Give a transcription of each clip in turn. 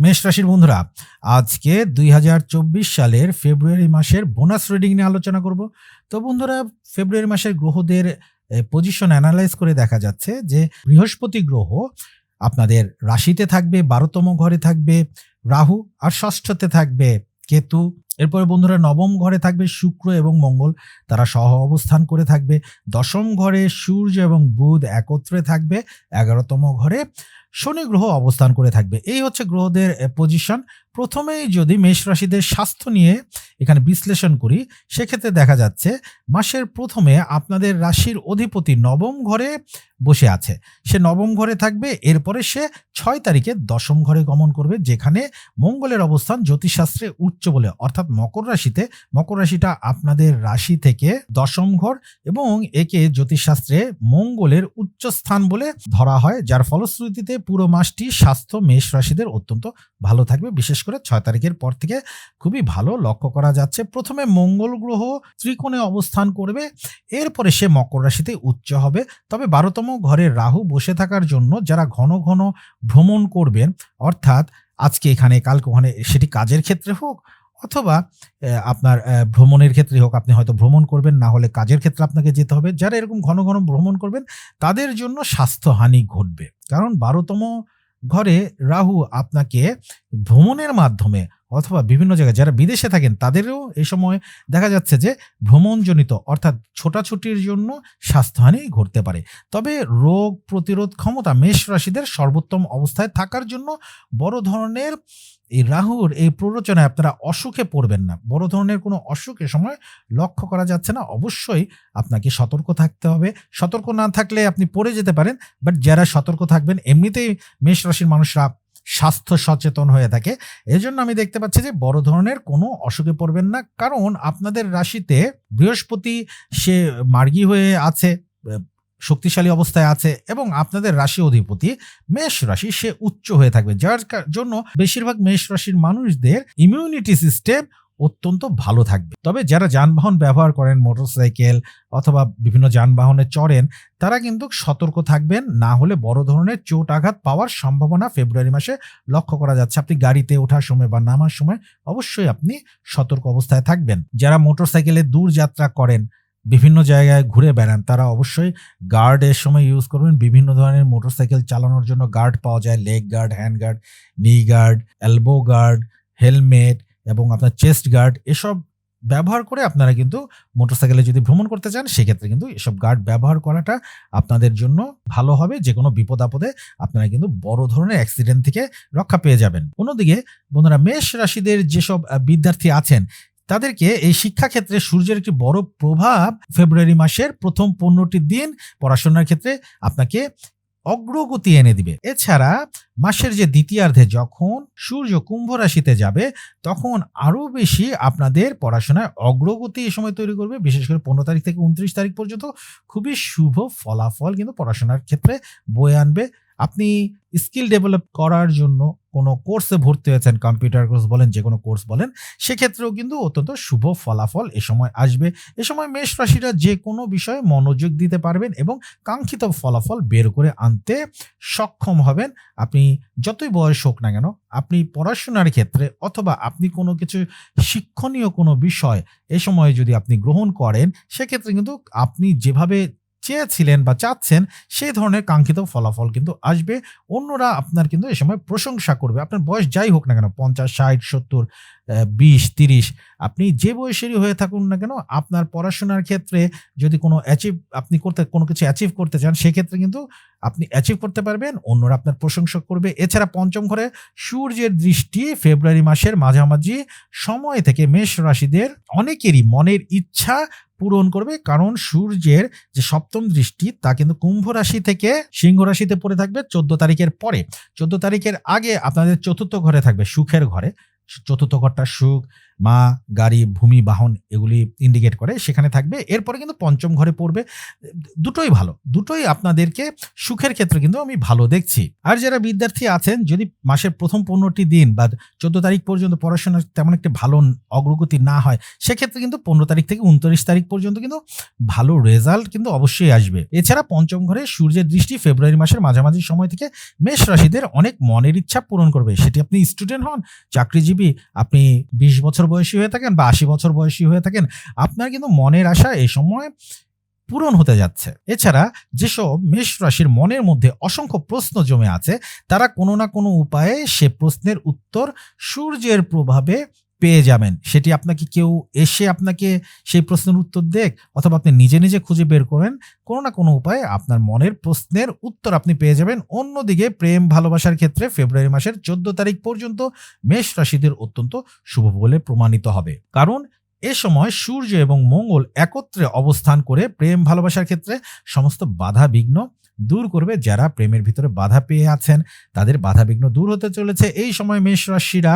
মেষ রাশির বন্ধুরা, আজকে দুই হাজার চব্বিশ সালের ফেব্রুয়ারি মাসের বোনাস রিডিং নিয়ে আলোচনা করব। তো বন্ধুরা, ফেব্রুয়ারি মাসের গ্রহদের পজিশন অ্যানালাইজ করে দেখা যাচ্ছে যে বৃহস্পতি গ্রহ আপনাদের রাশিতে থাকবে, বারোতম ঘরে থাকবে, রাহু আর ষষ্ঠতে থাকবে কেতু। এরপরে বন্ধুরা, নবম ঘরে থাকবে শুক্র এবং মঙ্গল। তারা সহ অবস্থান করে থাকবে। দশম ঘরে সূর্য এবং বুধ একত্রে থাকবে। এগারোতম ঘরে শনি গ্রহ অবস্থান করে থাকবে। এই হচ্ছে গ্রহদের পজিশন প্রথমেই যদি মেষ রাশিদের স্বাস্থ্য নিয়ে এখানে বিশ্লেষণ করি, সেক্ষেত্রে দেখা যাচ্ছে মাসের প্রথমে আপনাদের রাশির অধিপতি নবম ঘরে বসে আছে। সে নবম ঘরে থাকবে, এরপরে সে ছয় তারিখে দশম ঘরে গমন করবে, যেখানে মঙ্গলের অবস্থান জ্যোতিষশাস্ত্রে উচ্চ বলে, অর্থাৎ মকর রাশিতে, মকর রাশিটা আপনাদের রাশি থেকে দশম ঘর এবং একে জ্যোতিষশাস্ত্রে মঙ্গলের উচ্চ স্থান বলে ধরা হয়, যার ফলশ্রুতিতে পুরো মাসটি স্বাস্থ্য মেষ রাশিদের অত্যন্ত ভালো থাকবে। বিশেষ করে ছয় তারিখের পর থেকে খুবই ভালো লক্ষ্য করা যাচ্ছে। প্রথমে মঙ্গল গ্রহ ত্রিকোণে অবস্থান করবে, এরপরে সে মকর রাশিতে উচ্চ হবে। তবে বারোতম ঘরে রাহু বসে থাকার জন্য যারা ঘন ঘন ভ্রমণ করবেন, অর্থাৎ আজকে এখানে, কালকে ওখানে, সেটি কাজের ক্ষেত্রে হোক অথবা আপনার ভ্রমণের ক্ষেত্রে হোক, আপনি হয়তো ভ্রমণ করবেন, না হলে কাজের ক্ষেত্রে আপনাকে যেতে হবে। যারা এরকম ঘন ঘন ভ্রমণ করবেন, তাদের জন্য স্বাস্থ্যহানি ঘটবে। কারণ বারোতম ঘরে রাহু আপনাকে ভ্রমণের মাধ্যমে অথবা বিভিন্ন জায়গায় যারা বিদেশে থাকেন, তাদেরও এই সময় দেখা যাচ্ছে যে ভ্রমণজনিত অর্থাৎ ছোটাছুটির জন্য স্বাস্থ্যহানি ঘটতে পারে। তবে রোগ প্রতিরোধ ক্ষমতা মেষ রাশিদের সর্বোত্তম অবস্থায় থাকার জন্য বড় ধরনের এই রাহুর এই প্ররোচনায় আপনারা অসুখে পড়বেন না। বড় ধরনের কোনো অসুখ এ সময় লক্ষ্য করা যাচ্ছে না। অবশ্যই আপনাকে সতর্ক থাকতে হবে। সতর্ক না থাকলে আপনি পড়ে যেতে পারেন, বাট যারা সতর্ক থাকবেন, এমনিতেই মেষ রাশির মানুষরা স্বাস্থ্য সচেতন হয়ে থাকে। এই জন্য আমি দেখতে পাচ্ছি যে বড় ধরনের কোনো অসুখে পড়বেন না। কারণ আপনাদের রাশিতে বৃহস্পতি সে মার্গী হয়ে আছে শক্তিশালী অবস্থায় আছে এবং আপনাদের রাশি অধিপতি মেষ রাশি সে উচ্চ হয়ে থাকবে। যার জন্য বেশিরভাগ মেষ রাশির মানুষদের ইমিউনিটি সিস্টেম অত্যন্ত ভালো থাকবে। তবে যারা যানবাহন ব্যবহার করেন, মোটরসাইকেল অথবা বিভিন্ন যানবাহনে চড়েন, তারা কিন্তু সতর্ক থাকবেন। না হলে বড় ধরনের চোট আঘাত পাওয়ার সম্ভাবনা ফেব্রুয়ারি মাসে লক্ষ্য করা যাচ্ছে। আপনি গাড়িতে ওঠার সময় বা নামার সময় অবশ্যই আপনি সতর্ক অবস্থায় থাকবেন। যারা মোটরসাইকেলে দূর যাত্রা করেন, বিভিন্ন জায়গায় ঘুরে বেড়ান, তারা অবশ্যই গার্ডের সময় ইউজ করবেন। বিভিন্ন ধরনের মোটরসাইকেল চালানোর জন্য গার্ড পাওয়া যায়। Leg guard, hand guard, knee guard, elbow guard, helmet এবং আপনার চেস্ট গার্ড এসব ব্যবহার করে আপনারা কিন্তু মোটরসাইকেলে যদি ভ্রমণ করতে চান, সেক্ষেত্রে কিন্তু এসব গার্ড ব্যবহার করাটা আপনাদের জন্য ভালো হবে। যে কোনো বিপদ আপদে আপনারা কিন্তু বড় ধরনের অ্যাক্সিডেন্ট থেকে রক্ষা পেয়ে যাবেন। অন্যদিকে বন্ধুরা, মেষ রাশিদের যেসব বিদ্যার্থী আছেন, তাদেরকে এই শিক্ষাক্ষেত্রে সূর্যের একটি বড় প্রভাব ফেব্রুয়ারি মাসের প্রথম পনেরোটি দিন পড়াশোনার ক্ষেত্রে আপনাকে অগ্রগতি এনে দিবে। এছাড়া মাসের যে দ্বিতীয়ার্ধে যখন সূর্য কুম্ভ রাশিতে যাবে, তখন আরও বেশি আপনাদের পড়াশোনায় অগ্রগতি এ সময় তৈরি করবে। বিশেষ করে পনেরো তারিখ থেকে উনত্রিশ তারিখ পর্যন্ত খুবই শুভ ফলাফল কিন্তু পড়াশোনার ক্ষেত্রে বয়ে আনবে। আপনি স্কিল ডেভেলপ করার জন্য কোনো কোর্সে ভর্তি হয়েছেন, কম্পিউটার কোর্স বলেন, যে কোনো কোর্স বলেন, সেক্ষেত্রেও কিন্তু অত্যন্ত শুভ ফলাফল এ সময় আসবে। এ সময় মেষ রাশিরা যে কোনো বিষয়ে মনোযোগ দিতে পারবেন এবং কাঙ্ক্ষিত ফলাফল বের করে আনতে সক্ষম হবেন। আপনি যতই বয়স হোক না কেন, আপনি পড়াশোনার ক্ষেত্রে অথবা আপনি কোনো কিছু শিক্ষণীয় কোনো বিষয় এ সময় যদি আপনি গ্রহণ করেন, সেক্ষেত্রে কিন্তু আপনি যেভাবে চেয়েছিলেন বা চাচ্ছেন, সেই ধরনের কাঙ্ক্ষিত ফলাফল কিন্তু আসবে। অন্যরা আপনার কিন্তু এ সময় প্রশংসা করবে। আপনার বয়স যাই হোক না কেন, পঞ্চাশ, ষাট, সত্তর বিশ, তিরিশ, আপনি যে বয়সেরই হয়ে থাকুন না কেন, আপনার পড়াশোনার ক্ষেত্রে যদি কোনো অ্যাচিভ আপনি করতে, কোনো কিছু অ্যাচিভ করতে চান, সেক্ষেত্রে কিন্তু আপনি অ্যাচিভ করতে পারবেন, অন্যরা আপনার প্রশংসা করবে। এছাড়া পঞ্চম ঘরে সূর্যের দৃষ্টি ফেব্রুয়ারি মাসের মাঝামাঝি সময় থেকে মেষ রাশিদের অনেকেরই মনের ইচ্ছা পূরণ করবে, কারণ সূর্যের যে সপ্তম দৃষ্টি, তা কিন্তু কুম্ভ রাশি থেকে সিংহ রাশিতে পড়ে থাকবে চোদ্দ তারিখের পরে। চোদ্দ তারিখের আগে আপনাদের চতুর্থ ঘরে থাকবে সুখের ঘরে। চতুর্থ ঘরটা সুখ মা, গাড়ি, ভূমি, বাহন এগুলি ইন্ডিকেট করে, সেখানে থাকবে। এরপরে কিন্তু পঞ্চম ঘরে পড়বে। দুটোই ভালো। দুটোই আপনাদেরকে সুখের ক্ষেত্রে কিন্তু আমি ভালো দেখছি। আর যারা বিদ্যার্থী আছেন, যদি মাসের প্রথম পনেরোটি দিন বা চোদ্দ তারিখ পর্যন্ত পড়াশোনার তেমন একটি ভালো অগ্রগতি না হয়, সেক্ষেত্রে কিন্তু পনেরো তারিখ থেকে উনত্রিশ তারিখ পর্যন্ত কিন্তু ভালো রেজাল্ট কিন্তু অবশ্যই আসবে। এছাড়া পঞ্চম ঘরে সূর্যের দৃষ্টি ফেব্রুয়ারি মাসের মাঝামাঝি সময় থেকে মেষ রাশিদের অনেক মনের ইচ্ছা পূরণ করবে। সেটি আপনি স্টুডেন্ট হন, চাকরিজীবী, আপনি বিশ বছর বয়সী হয়ে থাকেন বা আশি বছর বয়সী হয়ে থাকেন, আপনার কিন্তু মনের আশা এই সময় পূরণ হতে যাচ্ছে। এছাড়া যেসব মেষ রাশির মনের মধ্যে অসংখ্য প্রশ্ন জমে আছে, তারা কোনো না কোনো উপায়ে সে প্রশ্নের উত্তর সূর্যের প্রভাবে পেয়ে যাবেন। সেটি আপনাকে কেউ এসে আপনাকে সেই প্রশ্নের উত্তর দেখ অথবা আপনি নিজে নিজে খুঁজে বের করেন, কোনো না কোনো উপায়ে আপনার মনের প্রশ্নের উত্তর আপনি পেয়ে যাবেন। অন্যদিকে প্রেম ভালোবাসার ক্ষেত্রে ফেব্রুয়ারি মাসের চোদ্দ তারিখ পর্যন্ত মেষ রাশিদের অত্যন্ত শুভ বলে প্রমাণিত হবে। কারণ এ সময় সূর্য এবং মঙ্গল একত্রে অবস্থান করে প্রেম ভালোবাসার ক্ষেত্রে সমস্ত বাধা বিঘ্ন দূর করবে। যারা প্রেমের ভিতরে বাধা পেয়ে আছেন, তাদের বাধা বিঘ্ন দূর হতে চলেছে। এই সময় মেষ রাশিরা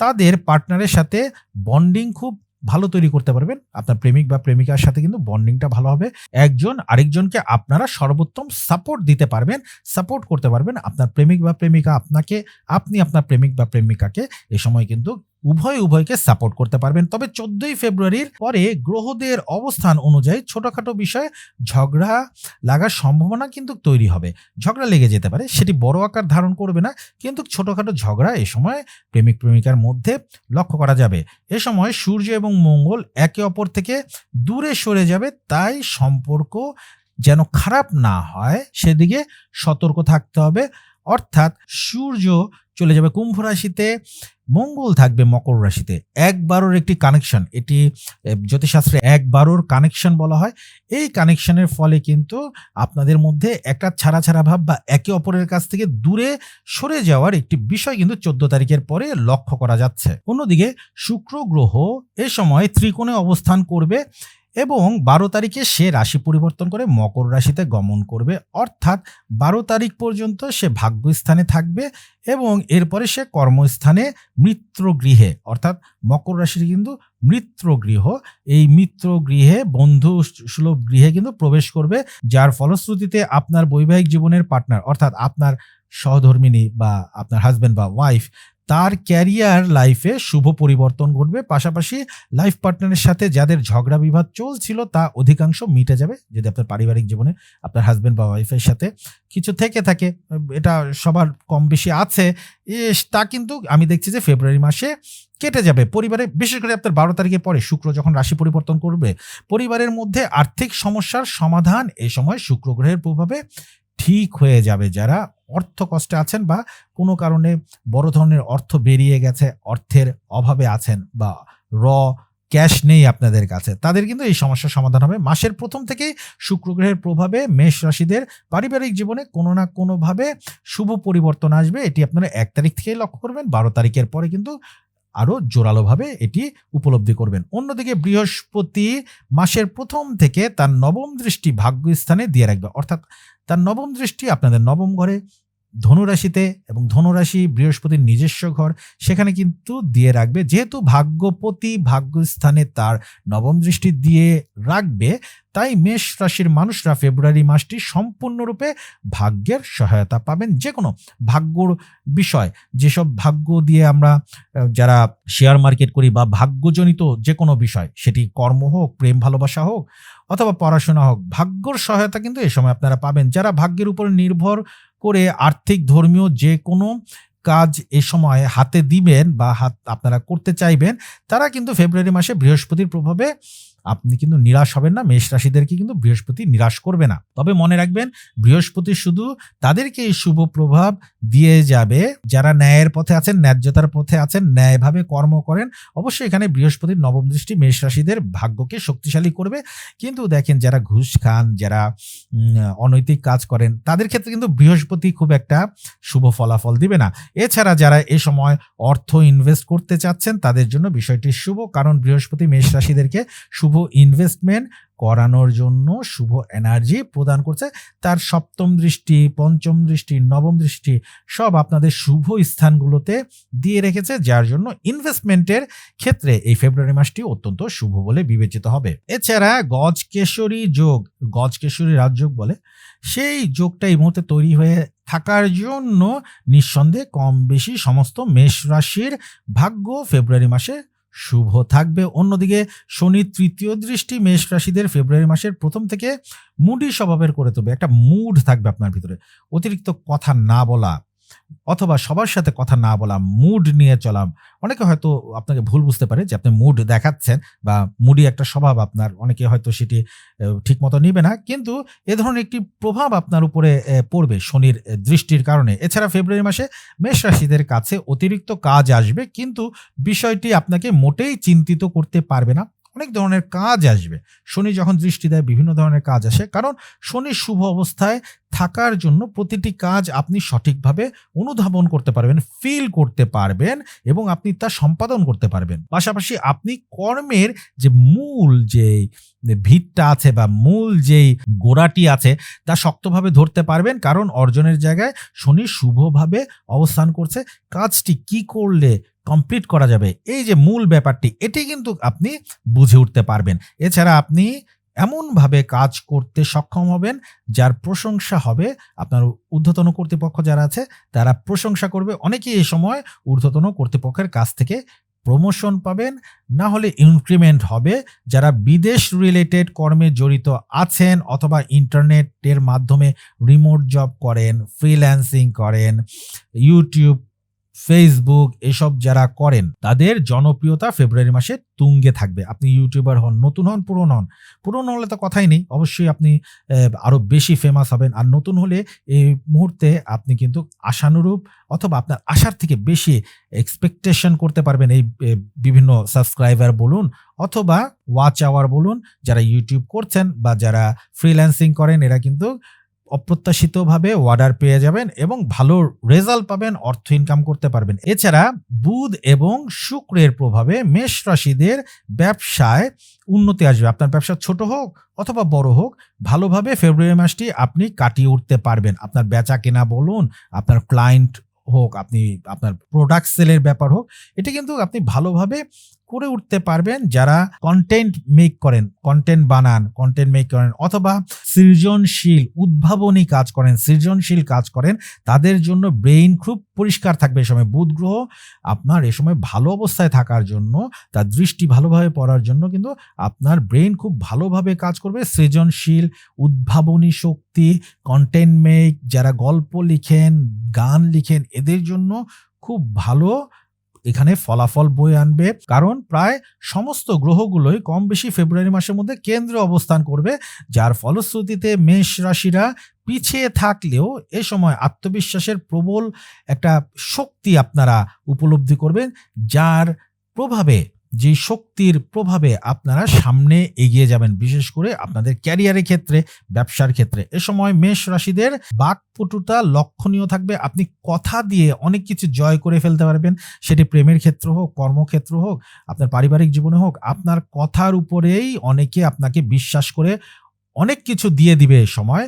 তাদের পার্টনারের সাথে বন্ডিং খুব ভালো তৈরি করতে পারবেন। আপনার প্রেমিক বা প্রেমিকার সাথে কিন্তু বন্ডিংটা ভালো হবে। একজন আরেকজনকে আপনারা সর্বোত্তম সাপোর্ট দিতে পারবেন সাপোর্ট করতে পারবেন। আপনার প্রেমিক বা প্রেমিকা আপনাকে, আপনি আপনার প্রেমিক বা প্রেমিকাকে এ সময় কিন্তু উভয় উভয়কে সাপোর্ট করতে পারবেন। তবে চোদ্দই ফেব্রুয়ারির পরে গ্রহদের অবস্থান অনুযায়ী ছোটখাটো বিষয়ে ঝগড়া লাগার সম্ভাবনা কিন্তু তৈরি হবে। ঝগড়া লেগে যেতে পারে, সেটি বড় আকার ধারণ করবে না, কিন্তু ছোটখাটো ঝগড়া এ সময় প্রেমিক প্রেমিকার মধ্যে লক্ষ্য করা যাবে। এ সময় সূর্য এবং মঙ্গল একে অপর থেকে দূরে সরে যাবে, তাই সম্পর্ক যেন খারাপ না হয়, সেদিকে সতর্ক থাকতে হবে। অর্থাৎ সূর্য চলে যাবে কুম্ভ রাশিতে মঙ্গল থাকবে মকর রাশিতে। এক বারোর একটি কানেকশন এটি জ্যোতিষশাস্ত্রে এক বারোর কানেকশন বলা হয়। এই কানেকশনের ফলে কিন্তু আপনাদের মধ্যে একটা ছাড়া ছাড়া ভাব বা একে অপরের কাছ থেকে দূরে সরে যাওয়ার একটি বিষয় কিন্তু চোদ্দ তারিখের পরে লক্ষ্য করা যাচ্ছে। অন্যদিকে শুক্র গ্রহ এ সময় ত্রিকোণে অবস্থান করবে। এবং বারো তারিখে সে রাশি পরিবর্তন করে মকর রাশিতে গমন করবে। অর্থাৎ বারো তারিখ পর্যন্ত সে ভাগ্যস্থানে থাকবে এবং এরপরে সে কর্মস্থানে মিত্র গৃহে অর্থাৎ মকর রাশির কিন্তু মিত্র গৃহ এই মিত্র গৃহে বন্ধু সুলভ গৃহে কিন্তু প্রবেশ করবে, যার ফলশ্রুতিতে আপনার বৈবাহিক জীবনের পার্টনার, অর্থাৎ আপনার সহধর্মিনী বা আপনার হাজব্যান্ড বা ওয়াইফ তার ক্যারিয়ার লাইফে শুভ পরিবর্তন ঘটবে। পাশাপাশি লাইফ পার্টনারের সাথে যাদের ঝগড়া বিবাদ চলছিল, তা অধিকাংশ মিটে যাবে। যদি আপনার পারিবারিক জীবনে আপনার হাজব্যান্ড বা ওয়াইফের সাথে কিছু থেকে থাকে, এটা সবার কম বেশি আছে তা কিন্তু আমি দেখছি যে ফেব্রুয়ারি মাসে কেটে যাবে। পরিবারে, বিশেষ করে আপনার বারো তারিখের পরে শুক্র যখন রাশি পরিবর্তন করবে, পরিবারের মধ্যে আর্থিক সমস্যার সমাধান এই সময় শুক্র গ্রহের প্রভাবে ঠিক হয়ে যাবে। যারা অর্থ কষ্টে আছেন বা কোনো কারণে বড় ধরনের অর্থ বেরিয়ে গেছে, অর্থের অভাবে আছেন বা র, ক্যাশ নেই আপনাদের কাছে, তাদের কিন্তু এই সমস্যার সমাধান হবে। মাসের প্রথম থেকেই শুক্র গ্রহের প্রভাবে মেষ রাশিদের পারিবারিক জীবনে কোনো না কোনোভাবে শুভ পরিবর্তন আসবে। এটি আপনারা এক তারিখ থেকেই লক্ষ্য করবেন, বারো তারিখের পরে কিন্তু আরও জোরালোভাবে এটি উপলব্ধি করবেন। অন্যদিকে বৃহস্পতি মাসের প্রথম থেকে তার নবম দৃষ্টি ভাগ্যস্থানে দিয়ে রাখবে। অর্থাৎ তার নবম দৃষ্টি আপনাদের নবম ঘরে ধনুরাশিতে এবং ধনুরাশি বৃহস্পতির নিজস্ব ঘর, সেখানে কিন্তু দিয়ে রাখবে। যেহেতু ভাগ্যপতি ভাগ্যস্থানে তার নবম দৃষ্টি দিয়ে রাখবে, তাই মেষ রাশির মানুষরা ফেব্রুয়ারি মাসটি সম্পূর্ণরূপে ভাগ্যের সহায়তা পাবেন। যে কোনো ভাগ্যর বিষয়, যেসব ভাগ্য দিয়ে আমরা যারা শেয়ার মার্কেট করি বা ভাগ্যজনিত যে কোনো বিষয়, সেটি কর্ম হোক, প্রেম, ভালোবাসা হোক, অথবা পড়াশোনা হোক, ভাগ্যর সহায়তা কিন্তু এই সময় আপনারা পাবেন। যারা ভাগ্যের উপর নির্ভর করে আর্থিক, ধর্মীয় যে কোনো কাজ এ সময় হাতে দিবেন বা হাত আপনারা করতে চাইবেন, তারা কিন্তু ফেব্রুয়ারি মাসে বৃহস্পতির প্রভাবে আপনি কিন্তু নিরাশ হবেন না, মেষ রাশিদেরকে কিন্তু বৃহস্পতি নিরাশ করবে না। তবে মনে রাখবেন, বৃহস্পতি শুধু তাদেরকে এই শুভ প্রভাব দিয়ে যাবে। যারা ন্যায়ের পথে আছেন, ন্যায্যতার পথে আছেন, ন্যায়ভাবে কর্ম করেন, অবশ্যই এখানে বৃহস্পতির নবম দৃষ্টি মেষ রাশিদের ভাগ্যকে শক্তিশালী করবে। কিন্তু দেখেন, যারা ঘুষ খান, যারা অনৈতিক কাজ করেন, তাদের ক্ষেত্রে কিন্তু বৃহস্পতি খুব একটা শুভ ফলাফল দিবে না। এছাড়া যারা এ সময় অর্থ ইনভেস্ট করতে চাচ্ছেন, তাদের জন্য বিষয়টি শুভ। কারণ বৃহস্পতি মেষ রাশিদেরকে শুভ ইনভেস্টমেন্ট করানোর জন্য শুভ এনার্জি প্রদান করছে। তার সপ্তম দৃষ্টি, পঞ্চম দৃষ্টি, নবম দৃষ্টি সব আপনাদের শুভ স্থানগুলোতে দিয়ে রেখেছে, যার জন্য ইনভেস্টমেন্টের ক্ষেত্রে এই ফেব্রুয়ারি মাসটি অত্যন্ত শুভ বলে বিবেচিত হবে। এছাড়া গজকেশরী যোগ গজকেশরী রাজযোগ বলে, সেই যোগটা এই মুহূর্তে তৈরি হয়ে থাকার জন্য নিঃসন্দেহে কম বেশি সমস্ত মেষ রাশির ভাগ্য ফেব্রুয়ারি মাসে শুভ থাকবে। অন্যদিকে শনি তৃতীয় দৃষ্টি মেষ রাশিদের ফেব্রুয়ারি মাসের প্রথম থেকে মুডি স্বভাবের করে তুলবে। একটা মুড থাকবে আপনার ভিতরে। অতিরিক্ত কথা না বলা। অথবা সবার সাথে কথা না বলা মুড নিয়ে চলাম অনেকে হয়তো আপনাকে ভুল বুঝতে পারে যে আপনি মুড দেখাচ্ছেন বা মুডি একটা স্বভাব আপনার, অনেকে হয়তো সেটি ঠিক মতো নিবে না, কিন্তু এ ধরনের একটি প্রভাব আপনার উপরে পড়বে শনির দৃষ্টির কারণে। এছাড়া ফেব্রুয়ারি মাসে মেষ রাশিদের কাছে অতিরিক্ত কাজ আসবে, কিন্তু বিষয়টি আপনাকে মোটেই চিন্তিত করতে পারবে না। অনেক ধরনের কাজ আসবে। শনি যখন দৃষ্টি দেয়, বিভিন্ন ধরনের কাজ আসে। কারণ শনি শুভ অবস্থায় থাকার জন্য প্রতিটি কাজ আপনি সঠিকভাবে অনুধাবন করতে পারবেন ফিল করতে পারবেন এবং আপনি তা সম্পাদন করতে পারবেন। পাশাপাশি আপনি কর্মের যে মূল যে ভিতটা আছে বা মূল যেই গোড়াটি আছে, তা শক্তভাবে ধরতে পারবেন। কারণ অর্জনের জায়গায় শনি শুভভাবে অবস্থান করছে। কাজটি কি করলে কমপ্লিট করা যাবে। এই যে মূল ব্যাপারটি, এটি কিন্তু আপনি বুঝে উঠতে পারবেন। এছাড়া আপনি এমনভাবে কাজ করতে সক্ষম হবেন, যার প্রশংসা হবে আপনার ঊর্ধ্বতন কর্তৃপক্ষ যারা আছে, তারা প্রশংসা করবে। অনেকেই এই সময় ঊর্ধ্বতন কর্তৃপক্ষের কাছ থেকে প্রমোশন পাবেন, না হলে ইনক্রিমেন্ট হবে। যারা বিদেশ রিলেটেড কর্মে জড়িত আছেন অথবা ইন্টারনেটের মাধ্যমে রিমোট জব করেন ফ্রিল্যান্সিং করেন ইউটিউব ফেসবুক এসব যারা করেন, তাদের জনপ্রিয়তা ফেব্রুয়ারি মাসে তুঙ্গে থাকবে। আপনি ইউটিউবার হন, নতুন হন, পুরনো হন। পুরনো হলে তো কথাই নেই। অবশ্যই আপনি আরও বেশি ফেমাস হবেন। আর নতুন হলে এই মুহূর্তে আপনি কিন্তু আশানুরূপ অথবা আপনার আশার থেকে বেশি এক্সপেকটেশন করতে পারবেন। এই বিভিন্ন সাবস্ক্রাইবার বলুন অথবা ওয়াচ আওয়ার বলুন, যারা ইউটিউব করছেন বা যারা ফ্রিল্যান্সিং করেন, এরা কিন্তু অপ্রত্যাশিতভাবে অর্ডার পেয়ে যাবেন এবং ভালো রেজাল্ট পাবেন, অর্থ ইনকাম করতে পারবেন। এছাড়া বুধ এবং শুক্রের প্রভাবে মেষ রাশিদের ব্যবসায় উন্নতি আসবে। আপনার ব্যবসা ছোট হোক অথবা বড় হোক, ভালোভাবে ফেব্রুয়ারি মাসটি আপনি কাটিয়ে উঠতে পারবেন। আপনার বেচা কেনা বলুন, আপনার ক্লায়েন্ট হোক, আপনি আপনার প্রোডাক্ট সেলের ব্যাপার হোক, এটি কিন্তু আপনি ভালোভাবে করে উঠতে পারবেন যারা কন্টেন্ট মেক করেন কন্টেন্ট বানান কন্টেন্ট মেক করেন অথবা সৃজনশীল, উদ্ভাবনী কাজ করেন, সৃজনশীল কাজ করেন, তাদের জন্য ব্রেইন খুব পরিষ্কার থাকবে এই সময়। বুধ গ্রহ আপনার এ সময় ভালো অবস্থায় থাকার জন্য, তার দৃষ্টি ভালোভাবে পড়ার জন্য কিন্তু আপনার ব্রেইন খুব ভালোভাবে কাজ করবে। সৃজনশীল, উদ্ভাবনী শক্তি কন্টেন্ট মেক যারা গল্প লিখেন, গান লিখেন, এদের জন্য খুব ভালো এখানে ফলাফল বয়ে আনবে, কারণ প্রায় সমস্ত গ্রহগুলোই কম বেশি ফেব্রুয়ারি মাসের মধ্যে কেন্দ্রে অবস্থান করবে, যার ফলশ্রুতিতে মেষ রাশিরা পিছিয়ে থাকলেও এ সময় আত্মবিশ্বাসের প্রবল একটা শক্তি আপনারা উপলব্ধি করবেন, যার প্রভাবে যে শক্তির প্রভাবে আপনারা সামনে এগিয়ে যাবেন, বিশেষ করে আপনাদের ক্যারিয়ারের ক্ষেত্রে, ব্যবসার ক্ষেত্রে। এ সময় মেষ রাশিদের বাকপটুতা লক্ষণীয় থাকবে। আপনি কথা দিয়ে অনেক কিছু জয় করে ফেলতে পারবেন। সেটি প্রেমের ক্ষেত্র হোক, কর্মক্ষেত্র হোক, আপনার পারিবারিক জীবনে হোক, আপনার কথার উপরেই অনেকে আপনাকে বিশ্বাস করে অনেক কিছু দিয়ে দিবে এই সময়।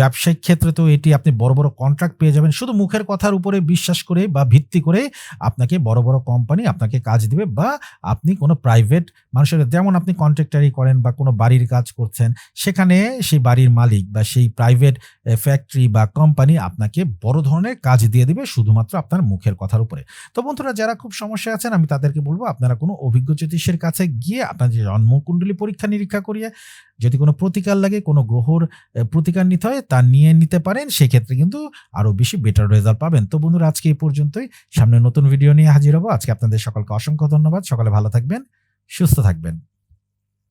ব্যবসায়িক ক্ষেত্রে তো এটি আপনি বড় বড় কন্ট্রাক্ট পেয়ে যাবেন। শুধু মুখের কথার উপরে বিশ্বাস করে বা ভিত্তি করে আপনাকে বড় বড় কোম্পানি আপনাকে কাজ দিবে বা আপনি কোনো প্রাইভেট মানুষের যেমন আপনি কন্ট্রাক্টারি করেন বা কোনো বাড়ির কাজ করছেন, সেখানে সেই বাড়ির মালিক বা সেই প্রাইভেট ফ্যাক্টরি বা কোম্পানি আপনাকে বড় ধরনের কাজ দিয়ে দিবে শুধুমাত্র আপনার মুখের কথার উপরে। তো বন্ধুরা, যারা খুব সমস্যায় আছেন, আমি তাদেরকে বলব আপনারা কোনো অভিজ্ঞ জ্যোতিষের কাছে গিয়ে আপনাদের জন্মকুণ্ডলী পরীক্ষা নিরীক্ষা করিয়ে যদি কোনো প্রতিকার লাগে, কোনো গ্রহর প্রতিকার নিতে হয়, তা নিয়ে নিতে পারেন, সেক্ষেত্রে কিন্তু আরও বেশি বেটার রেজাল্ট পাবেন। তো বন্ধুরা, আজকে এই পর্যন্তই। সামনে নতুন ভিডিও নিয়ে হাজির হব। আজকে আপনাদের সকলকে অসংখ্য ধন্যবাদ। সকালে ভালো থাকবেন, সুস্থ থাকবেন।